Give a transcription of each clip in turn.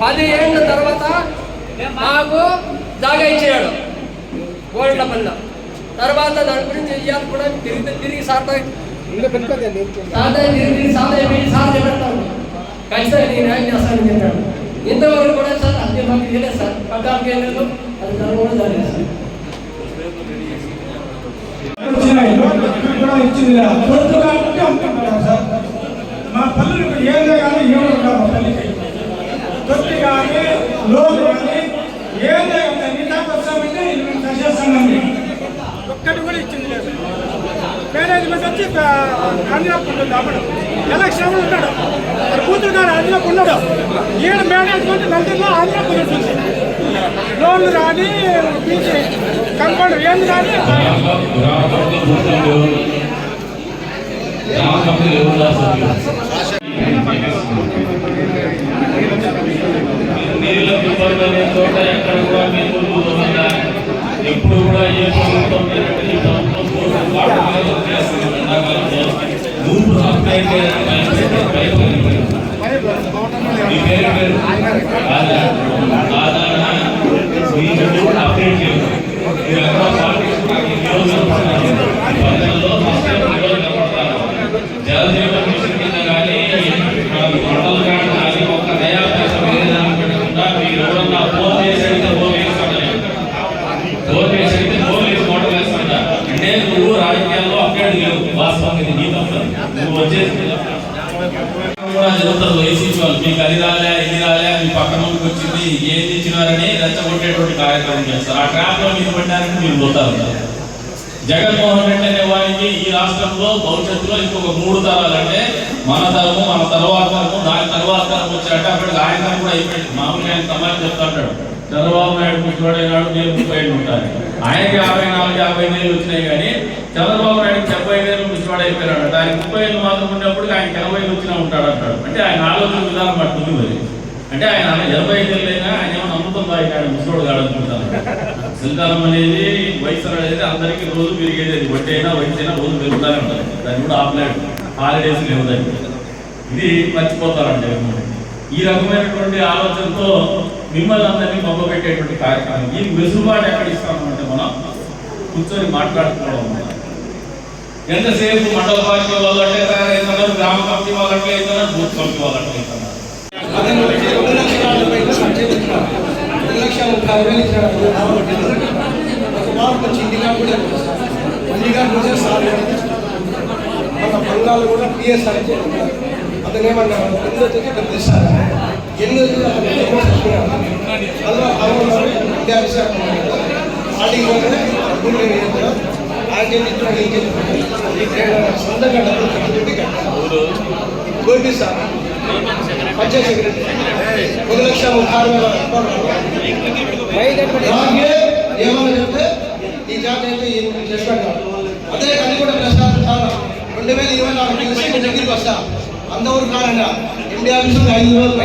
పది ఏళ్ళ తర్వాత మాకు జాగా ఇచ్చాడు గోల్డ్ల పల్ల తర్వాత దాని గురించి ఇవ్వాలి కూడా తిరిగి తిరిగి సార్ ఇంకా తిరిగి సాధన ఏమి సాధన ఖచ్చితంగా నేను న్యాయం చేస్తానని చెప్పాడు. ఇంతవరకు కూడా సార్ అది మాకు తెలియదు సార్. పద్నాలుగు ఏళ్ళు అది కూడా జరగలేదు సార్. మా పల్లెలు ఇక్కడ కానీ ఏమో కాదు పల్లెకి తొట్టి కానీ లోన్ కానీ ఏదే కానీ నీ దాకా వచ్చామంటే ఒక్కటి కూడా ఇచ్చింది లేదు. మేనేజ్మెంట్ వచ్చి ఆంధ్రప్రదేశ్ అమ్మడం ఎలక్షన్ ఉంటాడు మరి కూతురు గారు ఆంధ్రప్రదేశ్ ఉన్నాడు. ఈయన మేనేజ్మెంట్ నందిలో ఆంధ్రప్రదేశ్ ఉంది లోన్లు రాని పీజీ కంపౌండ్ ఏంది రాని నీళ్ళ పిల్లలు చోట ఎక్కడ కూడా మీరు చూడకుండా ఎప్పుడు కూడా ఏ ప్రభుత్వం లేనట్టు ఈ ప్రభుత్వం కోసం వాటి మీద చేస్తుంది ఎండాకాలంలో. నువ్వు అప్లైతే మీ పేరు పేరు కాదా? కాదా? మీరు అప్డేట్ చేయరు. మీరు ఎక్కడ పార్టీ కూడా జరుగుతుంది వాళ్ళు మీకు అది రాలే ఇది రాలే మీ పక్కన ముందుకు వచ్చింది ఏది ఇచ్చినారని రెచ్చగొట్టేటువంటి కార్యక్రమం చేస్తారు ఆ ట్రాప్లో మీరు పడ్డారని మీరు పోతారు జగన్మోహన్ రెడ్డి అనే వారికి ఈ రాష్ట్రంలో భవిష్యత్తులో ఇంకొక మూడు తరాలు అంటే మన తరము మన తర్వాత తరము దాని తర్వాత తరం వచ్చాక అక్కడికి ఆయన కూడా అయిపోయింది మామూలుగా ఆయన సమాజం చెప్తా ఉంటాడు చంద్రబాబు నాయుడు ముసలాడైనాడు నేను ముప్పై ఏళ్ళు ఉంటాను. ఆయనకి యాభై నాలుగు యాభై వేలు వచ్చినాయి కానీ చంద్రబాబు నాయుడు డెబ్బై వేలు ముసలాడు అయిపోయినాడు. ఆయన ముప్పై ఏళ్ళు మాత్రం ఉన్నప్పుడు ఆయన ఎనభై వచ్చినా ఉంటాడు అంటాడు. అంటే ఆయన ఆలోచన విధానం పట్టుకుంది మరి. అంటే ఆయన ఎనభై ఐదు అయినా ఆయన ఏమైనా అమృతం బాగా ఆయన ముసలోడు కాడనుకుంటాను శ్రీకారం అనేది వయసు అనేది అందరికీ రోజు పెరిగేది వడ్డీ అయినా వయసు అయినా రోజు పెరుగుతానే ఉంటుంది. దాన్ని కూడా ఆపలేడు హాలిడేస్ లేవు దానికి ఇది మర్చిపోతారంటే ఈ రకమైనటువంటి ఆలోచనతో మిమ్మల్ని అందరినీ మొక్క పెట్టేటువంటి కార్యక్రమం ఈ వెసులుబాటు ఎక్కడ ఇస్తామంటే మనం కూర్చొని మాట్లాడుకోవడం అన్నమాట. ఎంతసేపు మండల పార్టీ వాళ్ళు అంటే తయారవుతున్నారు గ్రామ కమిటీ వాళ్ళు అట్లా అవుతున్నారు బూత్ కమిటీ వాళ్ళు అట్లా అవుతున్నారు బంగాలు కూడా పిఎస్ఆర్ అతను ఏమన్నా ఎన్ని వచ్చి పెద్ద ఇస్తారు ఎన్ని వచ్చి అతను ఎన్నో చెప్తున్నాడు అందులో అవును ఇండియా విశాఖ ఆడికి పోతే డబ్బులు నేను చెప్తున్నా ఆయన చెప్తున్నా నేను చెప్తున్నా ఈ ట్రేడ్ సొంతంగా డబ్బులు ఖర్చు పెట్టి గోపి సార్ పంచాయత్ సెక్రటరీ ఒక లక్ష ముప్పై ఆరు వేల రూపాయలు అలాగే ఏమన్నా చెప్తే ఈ జాతి అయితే ఈయన చేస్తాడు అదే అది కూడా ప్రశ్న చాలా రెండు వేల ఇరవై నాలుగు కలిసి మీ దగ్గరికి వస్తా అందరూ కారండి ఇండియా విషయంలో ఐదు రోజులు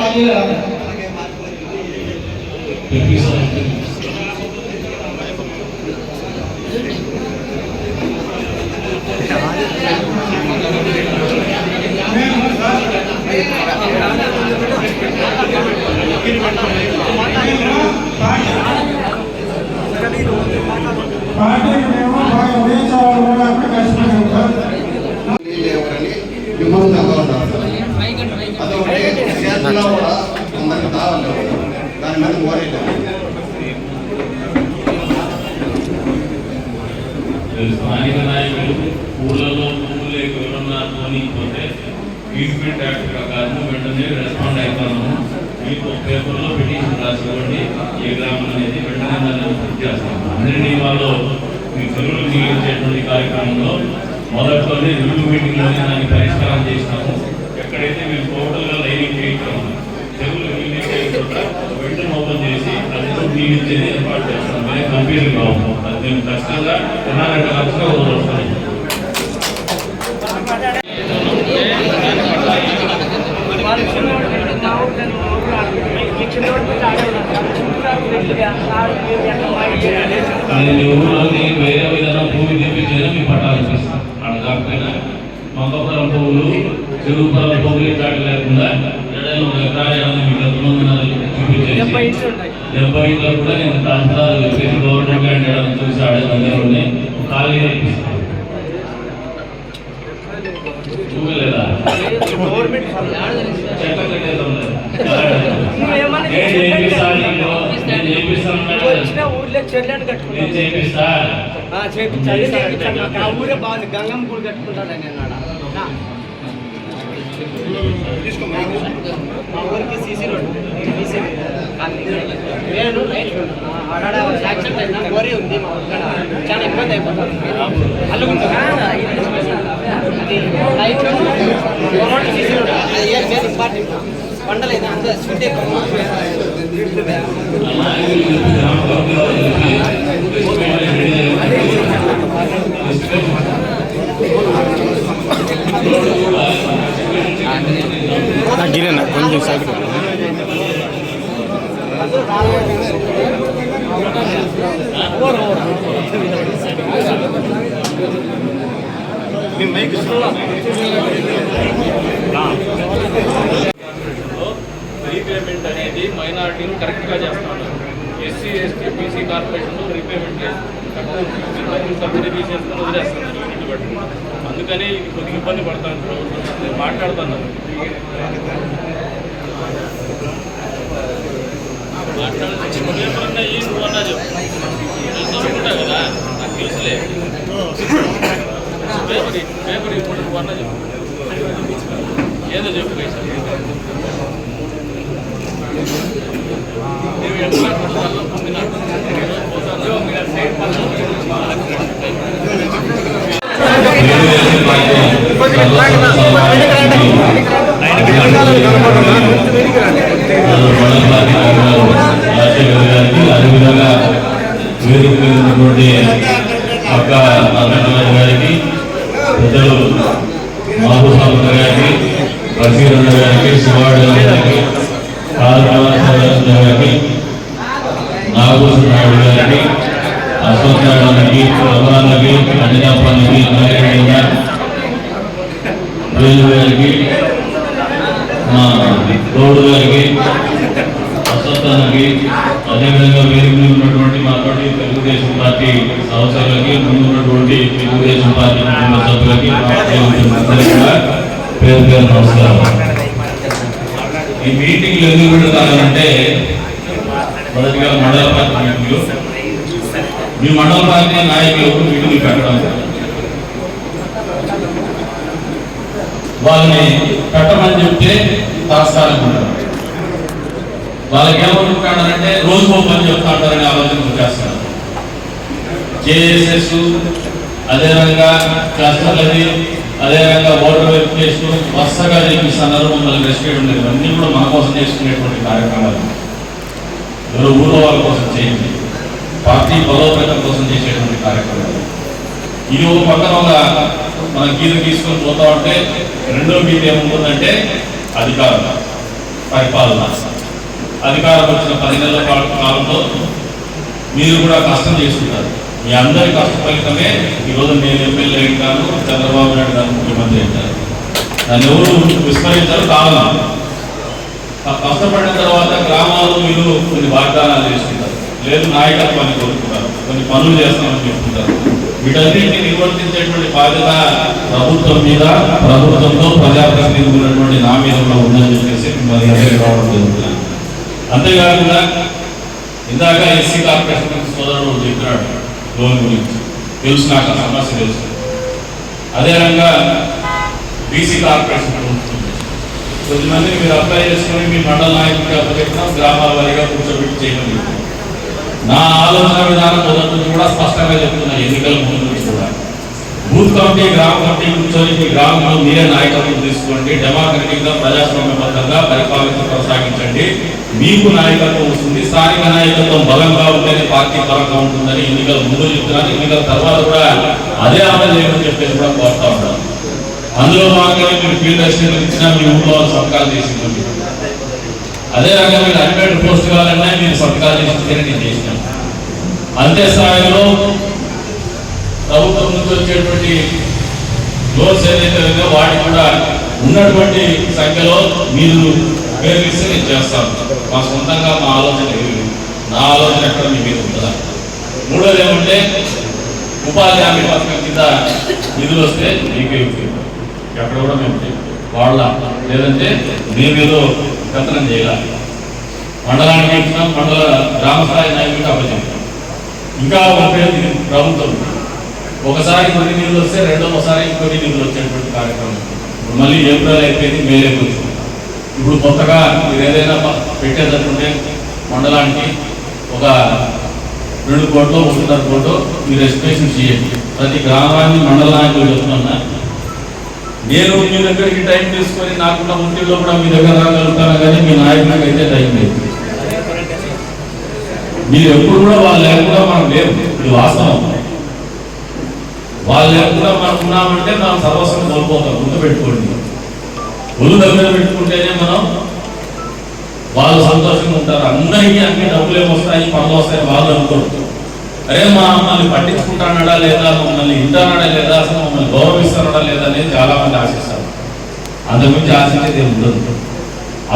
రాజీవ్ రాదు. పార్టీకి మేము బాగా ఉదయించేవాళ్ళు కూడా అక్కడ కష్టపడి సార్ ఎవరని మిమ్మల్ని చదవడం అదొకటి కూడా కొందరికి కావాలి దాని మీద మోరేలేదు స్థానిక నాయకులు ఊళ్ళలో పువ్వులు ఎవరన్నా పోనీకపోతే ట్రీట్మెంట్ యాక్ట్ ప్రకారం వెంటనే రెస్పాండ్ అవుతాము మీకు పేపర్లో పిటిషన్ రాసుకోండి. ఏ గ్రామం అనేది వెంటనే దాన్ని పూర్తి చేస్తాము. అందరినీ వాళ్ళు మీ చెరువులు మిగిలించేటువంటి కార్యక్రమంలో మొదట్లోనే రెండు మీటింగ్లోనే దాన్ని పరిష్కారం చేసినాము ఎక్కడైతే మేము టోటల్గా క్లీనింగ్ వెంటనే ఓపెన్ చేసి అది నీళ్ళు ఇచ్చేది ఏర్పాటు చేస్తాం. మేము కంప్లీట్ కావు అది మేము ఖచ్చితంగా రెండు ఖచ్చితంగా వదలొస్తాం నేను ఊళ్ళోని వేరే విధంగా భూమి తెప్పించేది మీ పట్టాలు ఇప్పిస్తాను అక్కడ కాకపోయినా మంగపురం పువ్వులు చెరువుపురం పువ్వులు ఇట్లాంటి లేకుండా ఎడలు ఒక ఎకరా ఏడాది మీకు ఎంతమంది చూపించేసి డెబ్బై ఇంట్లో కూడా నేను తహసీల్దార్ చెప్పేసి గవర్నమెంట్ ల్యాండ్ చూసి ఆడే దగ్గరలోనే ఖాళీ చూడలేదా? చేపిస్తా చేపించాలి ఊరే బాగుంది. గంగమ్మ గుడి కట్టుకుంటాను నేను. మా ఊరికి సీసీ రోడ్ సీసీ నేను లైట్ యాక్సిడెంట్ అయినా గోరీ ఉంది మా ఊరికాడ చాలా ఇబ్బంది అయిపోతుంది అల్లుకుంటుంది అది లైట్ రోడ్ సీసీ రోడ్ అది ఏ మెయిన్ ఇంపార్టెంట్ పండలేదు అంత స్వీట్ ఎక్కువ గిరేనా కొంచెం సైడ్ రీపేమెంట్ అనేది మైనారిటీని కరెక్ట్గా చేస్తాను ఎస్సీ ఎస్టీ బీసీ కార్పొరేషన్లో రీపేమెంట్ సబ్సిడీ తీసేసుకుని వదిలేస్తున్నారు. కాబట్టి అందుకని కొద్దిగా ఇబ్బంది పడతాను. ప్రభుత్వం నేను మాట్లాడుతాను. నువ్వు అన్నా చెప్పు. అనుకుంటా కదా నాకు తెలుసులే. పేపర్ పేపర్ ఇప్పుడు నువ్వు ఏదో చెప్పు పైసా. నేను ఎంత పోతాను? ఆయన వాళ్ళని పెట్టమని చెప్తే తాత్కాలిక వాళ్ళకి ఏమనుకుంటారంటే రోజు పని చెప్తా ఉంటారని ఆలోచన చేస్తారు జేఎస్ఎస్ అదే రకంగా క్లస్టర్లది అదే రకంగా ఓటర్ వెరిఫికేషన్ వరుసగా చేపిస్తున్నారు మమ్మల్ని రెస్పెక్ట్ ఉండేది అన్నీ కూడా మన కోసం చేసుకునేటువంటి కార్యక్రమాలు. ఎవరు ఊళ్ళో వాళ్ళ కోసం చేయండి. పార్టీ బలోపేతం కోసం చేసేటువంటి కార్యక్రమాలు. ఇది ఒక పక్కన ఒక మనం గీత తీసుకొని పోతా ఉంటే రెండో గీత ఏముంటుందంటే అధికారం పరిపాలన. అధికారం వచ్చిన పది నెలల కాలంలో మీరు కూడా కష్టం చేస్తున్నారు మీ అందరి కష్ట ఫలితమే ఈరోజు నేను ఎమ్మెల్యే అయినాను చంద్రబాబు నాయుడు గారు ముఖ్యమంత్రి అయినారు దాన్ని ఎవరు విస్మరించారు కారణం కష్టపడిన తర్వాత గ్రామాల్లో మీరు కొన్ని వాగ్దానాలు చేసుకుంటారు లేదు నాయకత్వాన్ని కోరుకుంటారు కొన్ని పనులు చేస్తామని చెప్తుంటారు. వీటన్నింటినీ నిర్వర్తించేటువంటి బాధ్యత ప్రభుత్వం మీద ప్రభుత్వంతో ప్రజాప్రతినిధులు ఉన్నటువంటి నా మీద ఉందని చెప్పేసి మరి రావడం జరుగుతుంది. అంతేకాకుండా ఇందాక ఎస్సీ కార్పొరేషన్ సోదరుడు చెప్పినాడు లోన్ గురించి. తెలుసు నాకు సమస్య తెలుసు. అదేవిధంగా బీసీ కార్పొరేషన్ కొద్దిమందిని మీరు అప్లై చేసుకుని మీ మండల నాయకుడిగా చెప్పినా గ్రామాల వారిగా కూర్చోబెట్టి చేయమని చెప్పారు. నా ఆలోచన విధానం మొదటి కూడా స్పష్టంగా చెప్తున్నా ఎన్నికల ముందు కూడా. బూత్ కమిటీ గ్రామ కమిటీ కూర్చొని మీ గ్రామంలో మీరే నాయకత్వం తీసుకోండి. డెమోక్రటిక్గా ప్రజాస్వామ్యబద్ధంగా పరిపాలన కొనసాగించండి. మీకు నాయకత్వం వస్తుంది. స్థానిక నాయకత్వం బలంగా ఉంటేనే పార్టీ బలంగా ఉంటుందని ఎన్నికల ముందు చెప్తున్నారు. ఎన్నికల తర్వాత కూడా అదే అమలు చేయమని చెప్పేసి కూడా కోరుతా ఉంటాను అందులో భాగంగా మీరు ఫీల్డ్ అసిస్టెంట్ ఇచ్చినా మీ ఊళ్ళో సహకారం చేసిందండి అదే రకంగా మీరు అడ్మిట్ పోస్ట్ కావాలన్నా మీరు సంతకాలు చేసి నేను చేసినాం. అంతే స్థాయిలో ప్రభుత్వం నుంచి వచ్చేటువంటి లోన్స్ ఏదైతే ఉందో వాటికి కూడా ఉన్నటువంటి సంఖ్యలో మీరు ఉపయోగిస్తే నేను చేస్తాను. మా సొంతంగా మా ఆలోచన నా ఆలోచన ఎక్కడ మీ మీద ఉంటుందా? మూడోది ఏమంటే ఉపాధి హామీ పథకం కింద నిధులు వస్తే మీకు ఎక్కడ కూడా మేము వాడలా లేదంటే మేమేదో కథనం చేయాలి. మండలానికి ఇచ్చినాం మండల గ్రామ స్థాయి నాయకుడికి అప్పచెప్పాం ఇంకా ఉపయోగం ప్రభుత్వం. ఒకసారి కొన్ని నిధులు వస్తే రెండవసారి ఇంకొన్ని నిధులు వచ్చేటువంటి కార్యక్రమం. ఇప్పుడు మళ్ళీ ఏప్రిల్ అయిపోయింది మేలే వచ్చింది. ఇప్పుడు కొత్తగా మీరు ఏదైనా పెట్టేదనుకుంటే మండలానికి ఒక రెండు కోట్లు ఒకటిన్నర కోట్లు మీరు ఎస్టిమేషన్ చేయండి. ప్రతి గ్రామాన్ని మండలానికి చెప్తున్నా నేను మీ దగ్గరికి టైం తీసుకొని నాకున్న ఒంటిలో కూడా మీ దగ్గర రాగలుగుతాను? కానీ మీ నాయకుడికి అయితే టైం లేదు. మీరు ఎప్పుడు కూడా వాళ్ళు లేకుండా మనం లేవు ఇది వాస్తవం. వాళ్ళు లేకుండా మనం ఉన్నామంటే మనం సర్వస్వం కోల్పోతాం. గుర్తుపెట్టుకోండి ఒళ్ళు దగ్గర పెట్టుకుంటేనే మనం వాళ్ళు సంతోషంగా ఉంటారు. అందరికీ అన్ని డబ్బులు ఏమొస్తాయి పనులు వస్తాయి వాళ్ళు అనుకోరు. అరే మా మమ్మల్ని పట్టించుకుంటానడా లేదా? మమ్మల్ని ఇంటానడా లేదా? అసలు మమ్మల్ని గౌరవిస్తానడా లేదా అనేది చాలా మంది ఆశిస్తారు. అంతకుమించి ఆశించేది ఉండదు.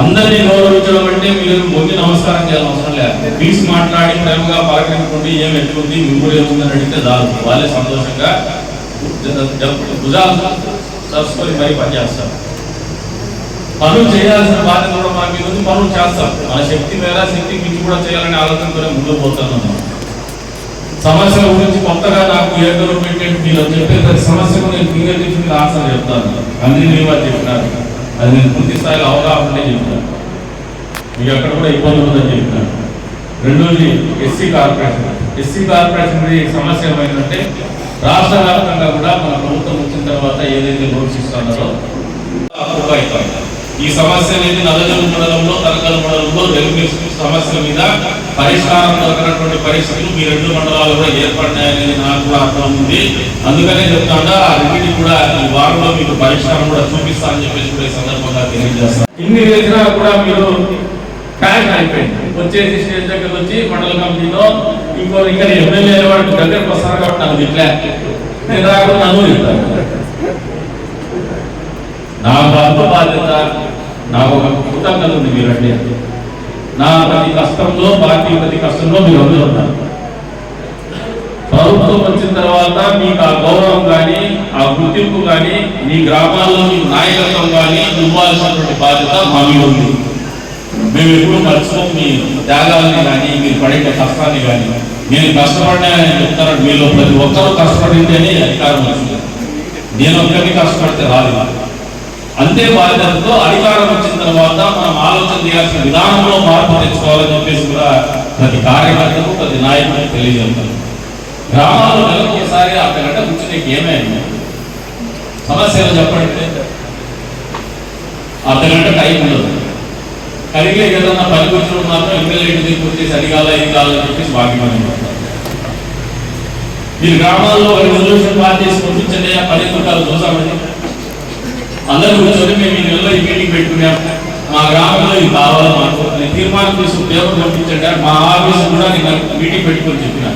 అందరినీ గౌరవించడం అంటే మీరు ముందు నమస్కారం చేయాల్సిన అవసరం లేదు. పీస్ మాట్లాడి ప్రేమగా పలకరించుకోండి ఏం ఎట్లుంది మీ ఊరు ఏముందని అడిగితే చాలు. వాళ్ళే సంతోషంగా భుజాలు సరుసుకొని మరీ పనిచేస్తారు పనులు చేయాల్సిన బాధ్యత కూడా మాకు ఉంది పనులు చేస్తాం మన శక్తి మేర శక్తి మించి కూడా చేయాలనే ఆలోచనతోనే ముందుకు పోతున్నాం సమస్యల గురించి కొత్తగా నాకు ఏదో పెట్టేది మీరు చెప్పే ప్రతి సమస్యకు నేను ఫింగర్ టిప్స్ మీద ఆన్సర్ చెప్తాను. అన్ని నియమాలు చెప్పినారు. అది నేను పూర్తి స్థాయిలో అవగాహన చెప్పినాను మీకు ఎక్కడ కూడా ఇబ్బంది ఉందని చెప్పినాను రెండోది ఎస్సీ కార్పొరేషన్. ఎస్సీ కార్పొరేషన్ గురించి సమస్య ఏమైందంటే రాష్ట్ర వ్యాప్తంగా కూడా మన ప్రభుత్వం వచ్చిన తర్వాత ఏదైతే ఘోషిస్తున్నారో ఇస్తున్నారో అప్రూవ్ ఈ సమస్య అనేది నల్లజలు మండలంలో తరగల మండలంలో రెవెన్యూ సమస్య మీద పరిష్కారం దొరకనటువంటి పరిస్థితులు మీ రెండు మండలాలు కూడా ఏర్పడినాయనేది నాకు కూడా అర్థం ఉంది అందుకనే చెప్తాను ఆ రెండింటి కూడా ఈ వారంలో మీకు పరిష్కారం కూడా చూపిస్తానని చెప్పేసి కూడా ఈ సందర్భంగా తెలియజేస్తాను. ఇన్ని చేసినా కూడా మీరు ప్యాక్ అయిపోయింది. వచ్చేసి స్టేజ్ దగ్గరకు వచ్చి మండల కమిటీలో ఇంకో ఇక్కడ ఎమ్మెల్యే వాడికి దగ్గరకు వస్తారు కాబట్టి నాకు ఇట్లా నేను రాకుండా నన్ను చెప్తాను నా భర్త బాధ్యత నాకు ఒక కృతజ్ఞత ఉంది అంటే నా ప్రతి కష్టంలో పార్టీ ప్రతి కష్టంలో మీరు అందరూ ప్రభుత్వం వచ్చిన తర్వాత మీకు ఆ గౌరవం కానీ ఆ గుర్తింపు కానీ మీ గ్రామాల్లో మీ నాయకత్వం కానీ ఇవ్వాల్సినటువంటి బాధ్యత మా మీద ఉంది. మేము ఎప్పుడు మర్చిపోం మీ త్యాగాలని కానీ మీరు పడే కష్టాన్ని కానీ. నేను కష్టపడినానని చెప్తాను మీలో ప్రతి ఒక్కరూ కష్టపడితేనే అధికారం వచ్చింది నేను ఒక్కరిని కష్టపడితే రాదు అంతే బాధ్యతతో అధికారం వచ్చిన తర్వాత మనం ఆలోచన చేయాల్సిన విధానంలో మార్పు తెచ్చుకోవాలని చెప్పేసి కూడా ప్రతి కార్యకర్తకు ప్రతి నాయకుడికి తెలియజేస్తాను గ్రామాల్లో నెలకు ఒకసారి అర్ధ గంట కూర్చుని ఏమైంది? సమస్యలు చెప్పండి. అర్ధ గంట టైం ఉండదు. కలిగే ఏదన్నా పని కూర్చోవడం మాత్రం ఎమ్మెల్యే ఇంటి కూర్చేసి వచ్చేసి అది కావాలా ఇది కావాలని చెప్పేసి వాగ్దానం మీరు గ్రామాల్లో రెవల్యూషన్ పార్టీస్ పంపించండి పని ఎందుకు చూసామని అందరూ కూర్చొని మేము ఈ నెలలో ఈ మీటింగ్ పెట్టుకున్నాం. మా గ్రామంలో ఇది కావాలి మాకు అని తీర్మానం చేసి దేవుడు పంపించండి మా ఆఫీస్ కూడా నేను మీటింగ్ పెట్టుకొని చెప్పిన.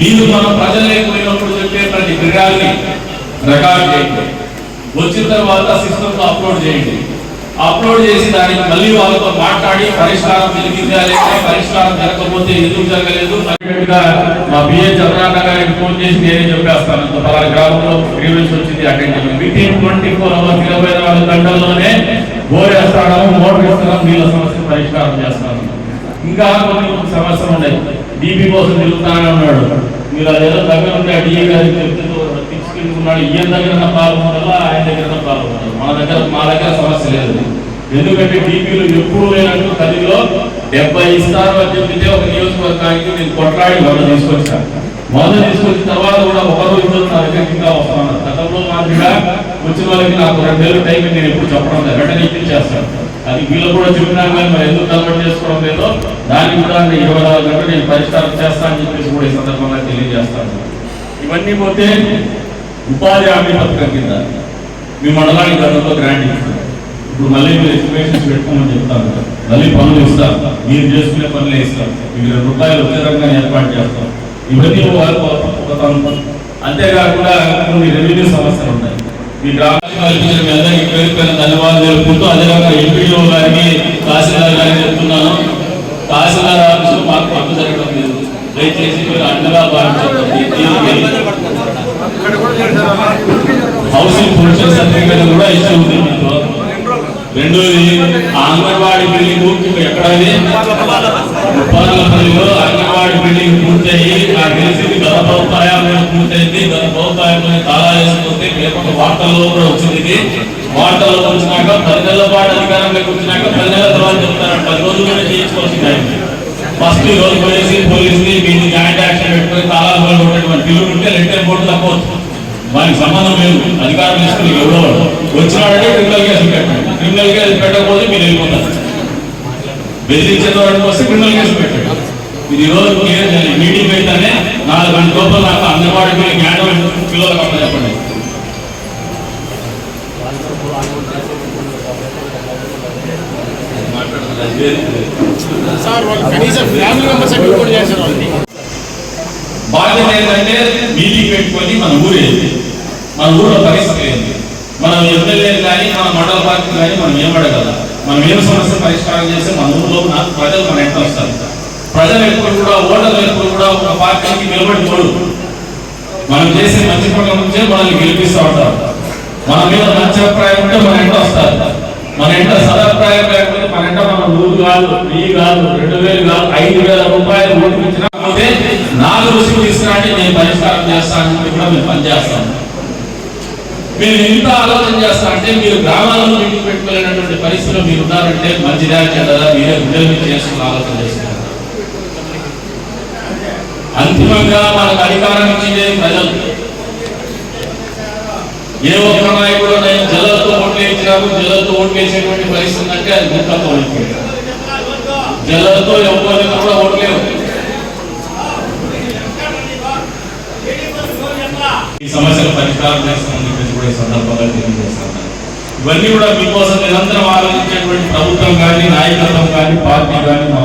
మీరు మన ప్రజలు లేకపోయినప్పుడు చెప్పే ప్రతి ఫిర్యాదుని రికార్డ్ చేయండి. వచ్చిన తర్వాత సిస్టమ్ అప్లోడ్ చేయండి. అప్లోడ్ చేసి దానికి మళ్ళీ వాళ్ళతో మాట్లాడి పరిష్కారం జరిగిందా లేదా పరిష్కారం జరగకపోతే ఎందుకు జరగలేదు? మా బిఏ చంద్రనాథ గారికి ఫోన్ చేసి నేనే చెప్పేస్తాను. పలానా గ్రామంలో గ్రీవెన్స్ వచ్చింది అటెండ్ చేయండి. వితిన్ ట్వంటీ ఫోర్ అవర్స్ ఇరవై నాలుగు గంటల్లోనే బోర్ వేస్తాను మోటార్ వేస్తాను నీళ్ళ సమస్య పరిష్కారం చేస్తాను. ఇంకా కొన్ని సమస్యలు ఉన్నాయి. డీపీ కోసం తిరుగుతానే ఉన్నాడు మీరు అదేదో దగ్గర ఉంటే ఆ డిఏ గారికి చెప్తే తీసుకెళ్ళుకున్నాడు ఈయన దగ్గర పాల్గొనాలా ఆయన దగ్గర పాల్గొనాలి మన దగ్గర మా దగ్గర సమస్య లేదు. ఎందుకంటే డీపీలు ఎప్పుడు లేనట్టు తల్లిలో డెబ్బై ఇస్తారు అని చెప్పితే ఒక నియోజకవర్గానికి నేను కొట్లాడి మొదలు తీసుకొచ్చాను. మొదలు తీసుకొచ్చిన తర్వాత కూడా ఒకరు ఇద్దరు నా దగ్గరికి ఇంకా వస్తాను. వచ్చిన వాళ్ళకి నాకు రెండు వేలు టైం నేను ఎప్పుడు చెప్పడం లేదు. వెంటనే ఇప్పించేస్తాను. అది వీళ్ళు కూడా చెప్పినా కానీ మరి ఎందుకు కన్వర్ట్ చేసుకోవడం లేదో దానికి కూడా నేను ఇరవై నాలుగు గంటలు నేను పరిష్కారం చేస్తానని చెప్పేసి కూడా ఈ సందర్భంగా తెలియజేస్తాను. ఇవన్నీ పోతే ఉపాధి హామీ పథకం కింద మీ మండలానికి గతంలో గ్రాంట్ ఇస్తారు ఇప్పుడు మళ్ళీ మీరు ఎస్టిమేషన్స్ పెట్టుకోమని చెప్తాను. మళ్ళీ పనులు ఇస్తారు. మీరు చేసుకునే పనులే ఇస్తారు. మీకు రెండు రూపాయలు ఒకే రకంగా ఏర్పాటు చేస్తాం ఇవన్నీ అంతేకాకుండా కొన్ని రెవెన్యూ సమస్యలు ఉన్నాయి ఈ గ్రామానికి కల్పించిన మీ అందరికీ పేరు పేరు ధన్యవాదాలు తెలుపుతూ అదేవిధంగా ఎంపీఓ గారికి తహసీల్దార్ గారికి చెప్తున్నాను తహసీల్దార్ ఆఫీసులో మాకు పనులు జరగడం లేదు దయచేసి మీరు అండగా భావించండి దీనికి హౌసింగ్ ప్రొవిజన్ సర్టిఫికేట్ కూడా ఇస్తూ ఉంది రెండోది అంగన్వాడీ బిల్డింగ్ ఎక్కడది ఉపాధులపల్లిలో అంగన్వాడీ బిల్డింగ్ పూర్తయి నాకు తెలిసింది గత ప్రభుత్వాయంలో పూర్తయింది గత ప్రభుత్వాయంలో తాళా వేసుకుంది రేపటి వార్తల్లో కూడా వచ్చింది ఇది వార్తల్లో వచ్చినాక పది నెలల పాటు అధికారంలోకి వచ్చినాక పది నెలల తర్వాత చెప్తారు పది రోజుల్లోనే చేయించుకోవాల్సింది ఫస్ట్ ఈ రోజు పోలీసు పోలీసుని వీటిని జాయింట్ యాక్షన్ పెట్టుకుని తాళాలు బోర్డు కొట్టేటువంటి బిల్లు ఉంటే లెటర్ బోర్డు తప్పవచ్చు. వానికి సంబంధం లేదు. అధికారం తీసుకుని ఎవరో వచ్చినాడంటే క్రిమినల్ కేసు పెట్టండి. క్రిమినల్ కేసు పెట్టకపోతే మీరు వెళ్ళిపోతారు. బెదిరించే వాడికి వస్తే క్రిమినల్ కేసు పెట్టండి. ఇది ఈ రోజు క్లియర్ చేయాలి? మీటింగ్ అయితేనే నాలుగు గంటల లోపల నాకు అంగన్వాడీ మీద జ్ఞానం పిల్లలకు అప్ప చెప్పండి. బాధ్యత ఏంటంటే మీటింగ్ పెట్టుకొని మన ఊరు ఏంటి మన ఊళ్ళో పరిస్థితి ఏంటి మనం ఎమ్మెల్యేలు కానీ మన మండల పార్టీ కానీ మనం ఏం అడగల మనం ఏం సమస్య పరిష్కారం చేస్తే మన ఊళ్ళో నాకు ప్రజలు మన ఎంట వస్తారు. ప్రజలు ఎప్పుడు కూడా ఓటర్లు ఎప్పుడు కూడా ఒక పార్టీకి నిలబడి చూడు మనం చేసే మంచి పనుల నుంచే మనల్ని గెలిపిస్తూ ఉంటారు. మన మీద మంచి అభిప్రాయం ఉంటే మన ఎంట వస్తారు. మన ఎంట సదాభిప్రాయం లేకపోతే మన ఎంట మన నూరు కాదు వెయ్యి కాదు రెండు వేలు కాదు ఐదు వేల రూపాయలు ఓటు ఇచ్చినా నాలుగు రుసులు తీసుకురండి నేను పరిష్కారం చేస్తాను కూడా మేము పనిచేస్తాను మీరు ఇంత ఆలోచన చేస్తా అంటే మీరు గ్రామాలలో మీటింగ్ పెట్టుకోలేనటువంటి పరిస్థితిలో మీరు ఉన్నారంటే మంచిదా చెడ్డదా మీరే ఉద్యోగం మీద చేసుకుని ఆలోచన చేస్తున్నారు. అంతిమంగా మనకు అధికారం ఇచ్చిందే ప్రజలు. ఏ ఒక్క నాయకుడు నేను జలతో ఓట్లు వేసినాము జలతో ఓట్లు వేసేటువంటి పరిస్థితి అంటే అది గుర్తంతో ఓడిపోయింది జలతో ఎవరికి కూడా ఓట్లేవు ఈ సమస్యల పరిష్కారం చేస్తాం. ఈ సందర్భంగా తెలియజేస్తాను. ఇవన్నీ కూడా మీకోసం నిరంతరం ఆలోచించేటువంటి ప్రభుత్వం కానీ నాయకత్వం కానీ పార్టీ కానీ మా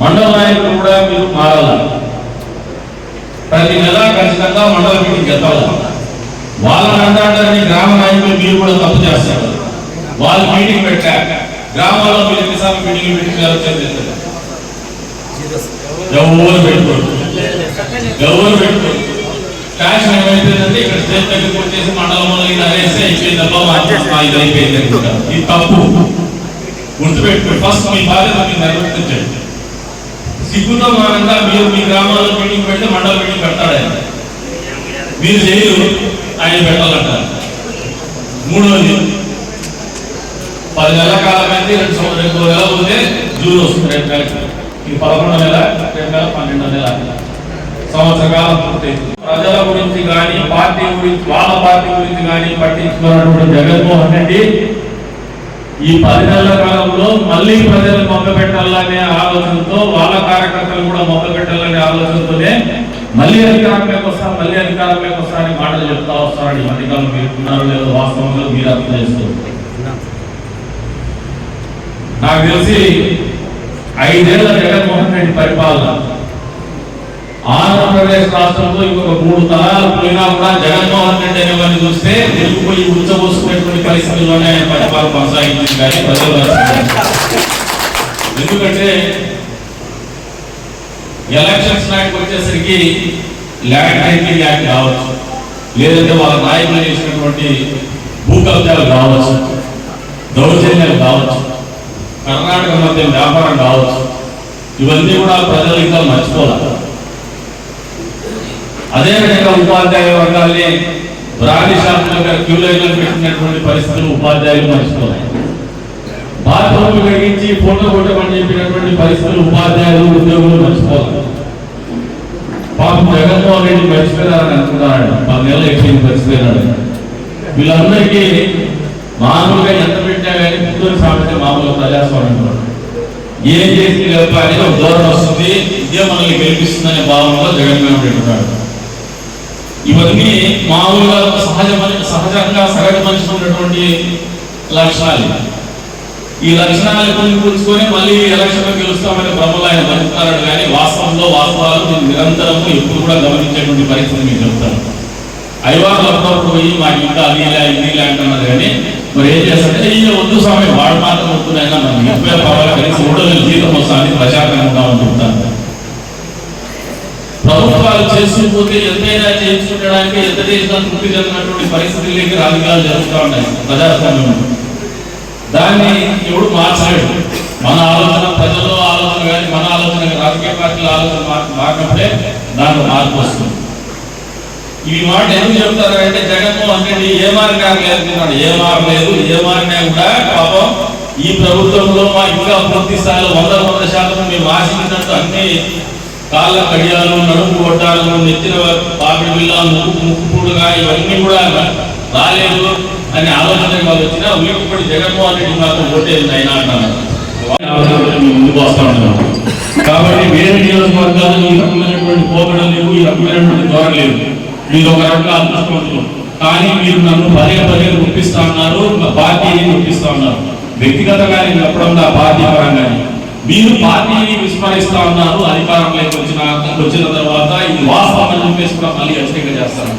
మండల నాయకులు కూడా మీరు మారాల? ప్రతి నెల ఖచ్చితంగా మండల మీటింగ్ ఎత్తాలి వాళ్ళని అంటాడని గ్రామ నాయకులు మీరు కూడా తప్పు చేస్తారు. వాళ్ళు మీటింగ్ పెట్టాక గ్రామాల్లో మీరు ఎన్నిసార్లు మీటింగ్ పెట్టినారో తెలియదు. ఎవరు పెట్టుకోరు? ఎవరు క్యాష్ ఏమైపోయిందంటే ఇక్కడ స్టేట్ దగ్గరికి వచ్చేసి మండలంలో ఇది అరేస్తే అయిపోయింది అబ్బా ఇది అయిపోయింది అనుకుంటారు. ఇది తప్పు. గుర్తుపెట్టుకోండి ఫస్ట్ మీ బాధ్యత మీరు నిర్వర్తించండి సిగ్గుతో మానంగా మీరు మీ గ్రామాల్లో మీటింగ్ పెడితే మండల మీటింగ్ పెడతాడు ఆయన. మీరు చేయరు ఆయన పెట్టాలంటారు. మూడోది పది నెలల కాలం అయితే రెండు రెండు నెలలు పోతే జూన్ వస్తుంది రెండు నెలలకి. ఇది పదకొండు నెల రెండు నెల పన్నెండో నెల. సంవత్సర కాలం పూర్తయింది. ప్రజల గురించి కానీ పార్టీ గురించి వాళ్ళ పార్టీ గురించి కానీ పట్టించుకున్నటువంటి జగన్మోహన్ రెడ్డి ఈ పది నెలల కాలంలో మళ్ళీ ప్రజలు మొక్క పెట్టాలనే ఆలోచనతో వాళ్ళ కార్యకర్తలు కూడా మొక్క పెట్టాలనే ఆలోచనతోనే మళ్ళీ అధికారంలోకి వస్తా మళ్ళీ అధికారంలోకి వస్తా అని మాటలు చెప్తా వస్తారని అధికారులు మధ్యకాలం మీరు ఉన్నారో లేదో వాస్తవంలో మీరు అర్థం చేసుకోవచ్చు నాకు తెలిసి ఐదేళ్ళ జగన్మోహన్ రెడ్డి పరిపాలన ఆంధ్రప్రదేశ్ రాష్ట్రంలో ఇంకొక మూడు తరాలు పోయినా కూడా జగన్మోహన్ రెడ్డి అనేవారిని చూస్తే నిలిపిపోయి ఉంచబోసుకునేటువంటి పరిస్థితుల్లోనే ఆయన పరిపాలన కొనసాగించింది కానీ ప్రజలు ఎందుకంటే ఎలక్షన్స్ నాటికి వచ్చేసరికి ల్యాండ్ టైటిలింగ్ యాక్ట్ కావచ్చు లేదంటే వాళ్ళ నాయకులు చేసినటువంటి భూ కబ్జాలు కావచ్చు దౌర్జన్యాలు కావచ్చు కర్ణాటక మధ్య వ్యాపారం కావచ్చు ఇవన్నీ కూడా ప్రజలు ఇంకా మర్చిపోవాలి అదే విధంగా ఉపాధ్యాయ వర్గాల్ని బ్రాండ్ షాప్ దగ్గర క్యూ లైన్లో పెట్టినటువంటి పరిస్థితులు ఉపాధ్యాయులు మర్చిపోవాలి బాత్రూమ్లు కడిగించి ఫోటో కొట్టమని చెప్పినటువంటి పరిస్థితులు ఉపాధ్యాయులు ఉద్యోగులు మర్చిపోవాలి పాపం జగన్మోహన్ రెడ్డి మర్చిపోయారని అనుకున్నాడు పది నెలలు అయిపోయింది మర్చిపోయినాడు వీళ్ళందరికీ మామూలుగా ఎంత పెట్టినా కానీ పుత్తూరు సామెత మామూలుగా ప్రజాస్వామ్యం ఏం చేసి లేప అనేది ఒక దూరం వస్తుంది. ఇదే మనల్ని గెలిపిస్తుందనే భావనలో జగన్మోహన్ రెడ్డి ఉన్నాడు. ఇవన్నీ మామూలుగా సహజ సహజంగా సగటు మనిషి ఉన్నటువంటి లక్షణాలు. ఈ లక్షణాలు కొన్ని పుచ్చుకొని మళ్ళీ ఎలక్షన్లో గెలుస్తామనే భ్రమలో ఆయన బతుకుతున్నాడు కానీ వాస్తవంలో వాస్తవాలు నేను నిరంతరం ఎప్పుడు కూడా గమనించేటువంటి పరిస్థితి మీకు చెప్తాను. ఐవారు అప్పుడప్పుడు పోయి మాకు ఇంకా అది ఇలా ఇది ఇలా అంటున్నారు కానీ మరి ఏం చేస్తారంటే ఈ వద్దు స్వామి వాడు మాత్రం వద్దునైనా మనం ఎక్కువ పర్వాలేదు కలిసి మూడు జీతం వస్తామని ప్రచారంగా ఉందామని చెప్తాను ప్రభుత్వాలు చేసుకుపోతే ఎంతైనా చేయించుకోవడానికి ఎంత చేసినా తృప్తి చెందినటువంటి పరిస్థితుల్లోకి రాజకీయాలు జరుగుతూ ఉన్నాయి. ప్రజాస్వామ్యం దాన్ని ఎవడు మార్చలేడు. మన ఆలోచన ప్రజల్లో ఆలోచన కానీ మన ఆలోచన రాజకీయ పార్టీల ఆలోచన మారినప్పుడే దాంట్లో మార్పు వస్తుంది. ఈ మాట ఎందుకు చెప్తారంటే జగన్మోహన్ రెడ్డి ఏ మారినా లేదనుకున్నాడు. ఏ మారలేదు ఏ మారినా కూడా పాపం ఈ ప్రభుత్వంలో మా ఇంకా పూర్తి స్థాయిలో వంద వంద శాతం మేము ఆశించినట్టు అన్ని కాళ్ళ కడియాలు నడుపు కొట్టాలు నెత్తిన పాపిడి బిల్ల ముక్కు ముక్కుపుడుగా ఇవన్నీ కూడా రాలేదు అనే ఆలోచన వాళ్ళు వచ్చినా వీటిపడి జగన్మోహన్ రెడ్డి మాత్రం ఓటేది అయినా అంటున్నారు. ముందుకు వస్తా ఉన్నాం కాబట్టి వేరే నియోజకవర్గాలు ఈ రకమైనటువంటి పోకడం లేవు ఈ రకమైనటువంటి ధోరణ లేవు మీరు ఒక రకంగా అదృష్టవంతులు. కానీ మీరు నన్ను పదే పదే గుర్తిస్తా ఉన్నారు పార్టీని గుర్తిస్తా ఉన్నారు. వ్యక్తిగతంగా నేను చెప్పడం నా పార్టీ పరంగానే. మీరు పార్టీని విస్మరిస్తా ఉన్నారు అధికారంలోకి వచ్చిన వచ్చిన తర్వాత ఇది వాస్తవం అని చెప్పేసి కూడా మళ్ళీ హెచ్చరిక చేస్తాను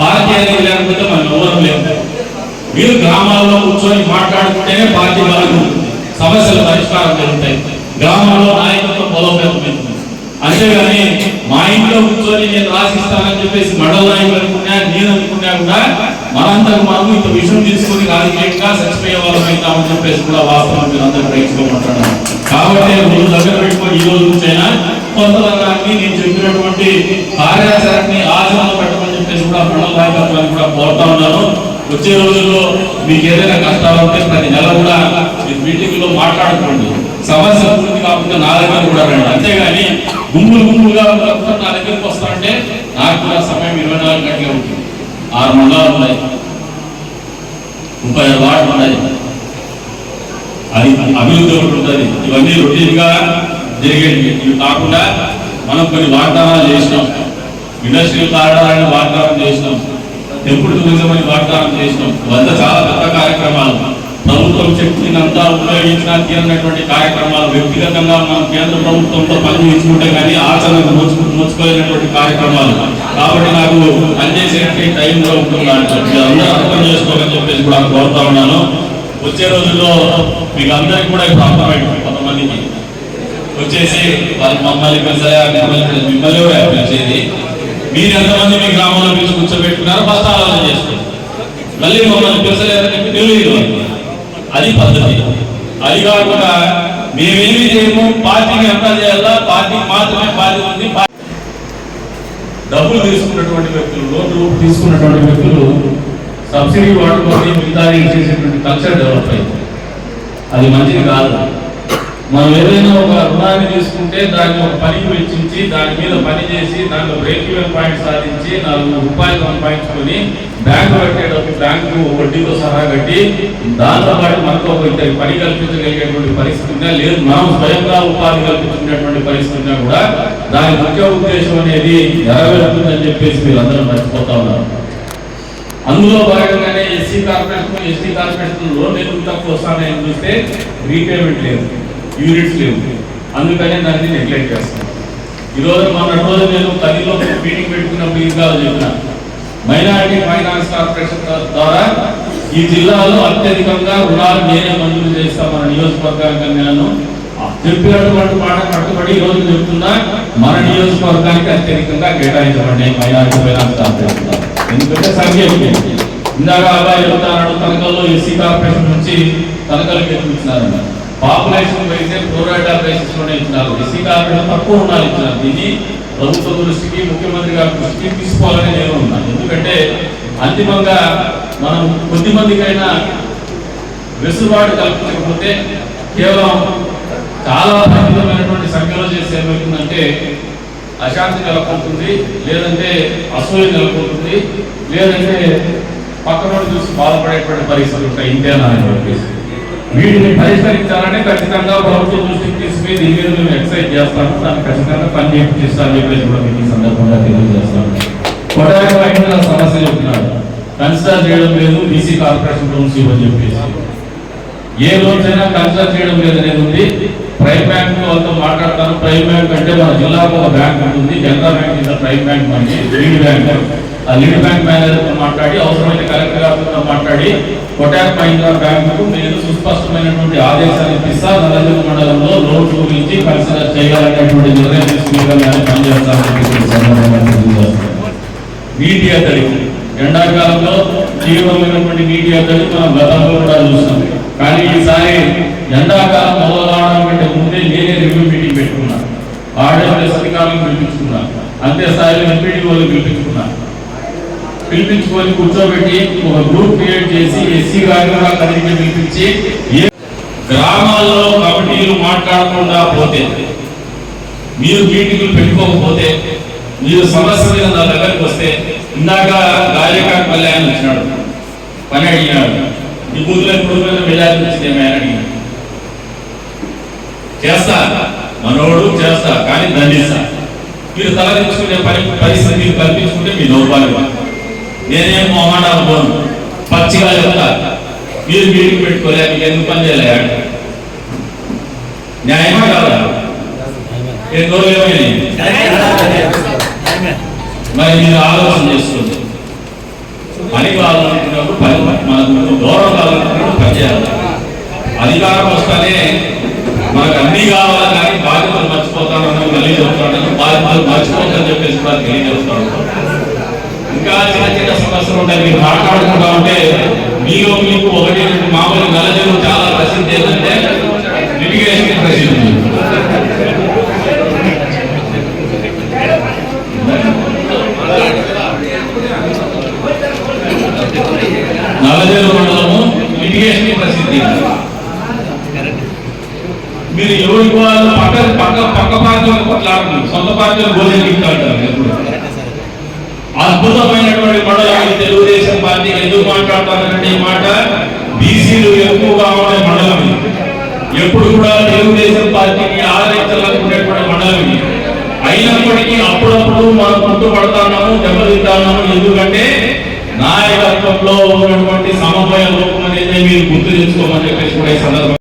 పార్టీ అనేది లేకపోతే మనం ఎవరు లేవు మీరు గ్రామాల్లో కూర్చొని మాట్లాడుకుంటేనే పార్టీ వాళ్ళకు సమస్యల పరిష్కారం జరుగుతాయి. గ్రామాల్లో నాయకత్వం బలోపేతమైంది. అంతేగాని మా ఇంట్లో కూర్చొని నేను రాసిస్తానని చెప్పేసి మండల నాయకులు అనుకున్నా నేను అనుకున్నా కూడా మనందరూ మనము ఇంత విషయం తీసుకొని రాజకీయంగా చచ్చిపోయే వాళ్ళం అవుతామని చెప్పేసి కూడా వాస్తవం మీరు అందరూ గ్రహించుకోమంటున్నాను కాబట్టి రోజు దగ్గర పెట్టుకొని ఈ రోజు నుంచైనా కొంత రంగాన్ని నేను చెప్పినటువంటి కార్యాచరణని ఆచరణలో పెట్టమని చెప్పేసి కూడా మండల నాయకత్వాన్ని కూడా కోరుతా ఉన్నాను. వచ్చే రోజుల్లో మీకు ఏదైనా కష్టాలు ఉంటే ప్రతి నెల కూడా మీరు మీటింగ్లో మాట్లాడుకోండి. సమస్య పూర్తి కాకుండా నా దగ్గర కూడా రండి. అంతేగాని గుంపులు గుంపులుగా నా దగ్గరికి వస్తామంటే నాకు కూడా సమయం ఇరవై నాలుగు గంటలే ఉంటుంది. ఆరు మండలాలు ఉన్నాయి. ముప్పై ఐదు వార్డులు ఉన్నాయి. అది అభివృద్ధి ఒకటి ఉంటుంది. ఇవన్నీ రొటీన్గా జరిగేవి. ఇవి కాకుండా మనం కొన్ని వాగ్దానాలు చేసినాం. ఇండస్ట్రియల్ కారిడార్ వాగ్దానం చేసినాం. టెంపుల్ టూరిజం అని వాగ్దానం చేసినాం. వంద చాలా పెద్ద కార్యక్రమాలు. ప్రభుత్వం శక్తిని అంతా ఉపయోగించిన తీరనటువంటి కార్యక్రమాలు వ్యక్తిగతంగా మనం కేంద్ర ప్రభుత్వంతో పనిచేసుకుంటే కానీ ఆచరణకు నోచుకు నోచుకోలేనటువంటి కార్యక్రమాలు. కాబట్టి నాకు పనిచేసేటువంటి కూడా ఉంటుంది అందరూ అర్థం చేసుకోవాలని చెప్పేసి కూడా కోరుతా ఉన్నాను. వచ్చే రోజుల్లో మీకు అందరికి కూడా ఇప్పుడు అర్థమైంది కొంతమందికి. వచ్చేసి వాళ్ళు మమ్మల్ని పిలిచారా మిమ్మల్ని మిమ్మల్ని కూడా పిలిచేది. మీరు ఎంతమంది మీ గ్రామంలో పిలిచి కూర్చోబెట్టుకున్నారో ఫస్ట్ ఆలోచన చేసుకోండి. మళ్ళీ మమ్మల్ని పిలిచలేదని చెప్పి తెలియదు అది పద్ధతి. అది కాకుండా మేమేమి చేయము? పార్టీకి ఎంత చేయాలా? పార్టీకి మాత్రమే బాధ్యత ఉంది. డబ్బులు తీసుకున్నటువంటి వ్యక్తులు లోన్లు తీసుకున్నటువంటి వ్యక్తులు సబ్సిడీ వాడుకొని మిగతా చేసేటువంటి కల్చర్ డెవలప్ అయింది. అది మంచిది కాదు. మనం ఏదైనా ఒక రుణాన్ని తీసుకుంటే దాన్ని ఒక పనికి వెచ్చించి దాని మీద పని చేసి దాంట్లో బ్రేక్ ఈవెన్ పాయింట్ సాధించి నాలుగు రూపాయలు సంపాదించుకొని బ్యాంకు కట్టేటప్పుడు బ్యాంకు వడ్డీతో సహా కట్టి దాంతో పాటు మనకు ఒక ఇద్దరికి పని కల్పించగలిగేటువంటి పరిస్థితి లేదు మనం స్వయంగా ఉపాధి కల్పించుకునేటువంటి పరిస్థితి కూడా దాని ముఖ్య ఉద్దేశం అనేది నెరవేరుతుందని చెప్పేసి మీరు అందరూ మర్చిపోతా ఉన్నారు. అందులో భాగంగానే SC corporation ST corporation loan ఎందుకు తక్కువ వస్తానని చూస్తే రీపేమెంట్ లేదు. యూనిట్స్ లేవు. అందుకనే దాన్ని నెగ్లెక్ట్ చేస్తాం. ఈరోజు మన రోజు నేను పదిలో మీటింగ్ పెట్టుకున్నప్పుడు ఇంకా చెప్పిన. మైనారిటీ ఫైనాన్స్ కార్పొరేషన్ ద్వారా ఈ జిల్లాలో అత్యధికంగా రుణాలు నేనే మంజూరు చేస్తా మన నియోజకవర్గానికి నేను చెప్పినటువంటి మాట కట్టుబడి ఈరోజు చెప్తున్నా మన నియోజకవర్గానికి అత్యధికంగా కేటాయించబడి మైనారిటీ ఫైనాన్స్ కార్పొరేషన్ ఎందుకంటే సంఖ్య ఇందాక అబ్బాయి చెప్తాడు తనకల్లో ఎస్సీ కార్పొరేషన్ నుంచి తనకలు గెలిపించినారన్నారు పాపులేషన్ వైజ్ ప్రోరాటా బేసిస్లోనే ఇచ్చినారు. ఎస్సీ కార్పొరేషన్ తక్కువ ఉండాలి ఇచ్చినారు. దీన్ని ప్రభుత్వ దృష్టికి ముఖ్యమంత్రి గారి దృష్టికి తీసుకోవాలని నేను ఉన్నాను ఎందుకంటే అంతిమంగా మనం కొద్ది మందికైనా వెసులుబాటు కల్పించకపోతే కేవలం చాలా పరిమితమైనటువంటి సంఖ్యలో చేసి ఏమవుతుందంటే అశాంతి నెలకొంటుంది లేదంటే అసూయ నెలకొంటుంది లేదంటే పక్కన చూసి బాధపడేటువంటి పరిస్థితులు ఉంటాయి. ఇంతేనా అని చెప్పేసి వీటిని పరిష్కరించాలని ఖచ్చితంగా ప్రభుత్వం దృష్టికి తీసుకుని దీని మీద మేము ఎక్సైజ్ చేస్తాము. దాన్ని ఖచ్చితంగా పని చేపిస్తామని చెప్పేసి కూడా మీకు ఈ సందర్భంగా తెలియజేస్తాము. కొటాక మహిళల సమస్య చెప్తున్నాడు. కన్సిడర్ చేయడం లేదు బీసీ కార్పొరేషన్ రూమ్స్ ఇవ్వని చెప్పేసి. ఏ రోజైనా కన్సిడర్ చేయడం లేదు అనేది ఉంది. ప్రైమ్ బ్యాంక్ వాళ్ళతో మాట్లాడతాను. ప్రైమ్ బ్యాంక్ అంటే మన జిల్లాకు ఒక బ్యాంక్ ఉంటుంది. Janata bank is prime bank మంచి బ్యాంక్. లీడ్ బ్యాంక్ మేనేజర్తో మాట్లాడి అవసరమైన కలెక్టర్ గారితో మాట్లాడి కొటాక్ మహీంద్రా బ్యాంకు మీరు సుస్పష్టమైనటువంటి ఆదేశాలు ఇప్పిస్తా నల్లజల మండలంలో లోన్ గురించి పరిసర చేయాలనేటువంటి నిర్ణయం తీసుకునే పనిచేస్తామని చెప్పి నీటి ఎండాకాలంలో తీవ్రమైనటువంటి నీటి ఎద్దడి మనం గతంలో కూడా చూస్తాం కానీ ఈసారి ఎండాకాలం మొదలవడం కంటే ముందే నేనే రివ్యూ మీటింగ్ పెట్టుకున్నాను ఆర్డబ్ల్యూఎస్ అధికారులను పిలిపించుకున్నాను అంతే స్థాయిలో ఎంపీడీ వాళ్ళు పిలిపించుకున్నాను పిలిపించుకొని కూర్చోబెట్టి ఒక గ్రూప్ క్రియేట్ చేసి ఎస్సీ గారిగా కదిలికి పిలిపించి గ్రామాల్లో కమిటీలు మాట్లాడకుండా పోతే మీరు మీటింగులు పెట్టుకోకపోతే మీరు సమస్య మీద నా దగ్గరికి వస్తే ఇందాక గాయకాక్ పల్లె ఆయన వచ్చినాడు పని అడిగినాడు. ఈ బూత్లో ఇప్పుడు వెళ్ళాల్సి వచ్చింది ఏమైనా అడిగినాడు చేస్తా మనోడు చేస్తా కానీ దండిస్తా. మీరు తలదించుకునే పని పరిస్థితి మీరు కల్పించుకుంటే మీ దౌర్భాగ్యం నేనేం మొహమాటాలు పోను. పచ్చిగా చెప్తా. మీరు మీటింగ్ పెట్టుకోలే మీకు ఎందుకు పని చేయలేదు న్యాయమా కాదా? ఎన్నో ఏమైనాయి మరి మీరు ఆలోచన చేస్తుంది పని కావాలనుకున్నప్పుడు పని మనకు గౌరవం కావాలనుకున్నప్పుడు పని చేయాలి. అధికారం వస్తానే మనకు అన్ని కావాలి కానీ బాధ్యతలు మర్చిపోతాను మళ్ళీ చెప్తాను బాధ్యతలు మర్చిపోతాను చెప్పేసి కూడా తెలియజేస్తాను అవసరం ఉంటాయి మీరు మాట్లాడుకుంటా ఉంటే మీలో మీకు ఒకటి రెండు మామూలు నలజలు చాలా ప్రసిద్ధి ఏంటంటే లిటిగేషన్ ప్రసిద్ధి నలజలు మండలము లిటిగేషన్ ప్రసిద్ధి. మీరు ఎవరికి వాళ్ళు పక్క పక్క పక్క పార్టీలకు కొట్లాడుతున్నారు సొంత పార్టీలు భోజనం అంటారు ఎప్పుడు. అద్భుతమైనటువంటి మండలం ఇది. తెలుగుదేశం పార్టీ ఎందుకు మాట్లాడతానంటే ఈ మాట బీసీలు ఎక్కువగా ఉండే మండలం ఇది. ఎప్పుడు కూడా తెలుగుదేశం పార్టీకి ఆదరించాలనుకునేటువంటి మండలం ఇది. అయినప్పటికీ అప్పుడప్పుడు మనం కుంటుపడతాము దెబ్బతింటాము ఎందుకంటే నాయకత్వంలో ఉన్నటువంటి సమన్వయ లోపం అనేది మీరు గుర్తు తెచ్చుకోమని చెప్పేసి కూడా ఈ సందర్భం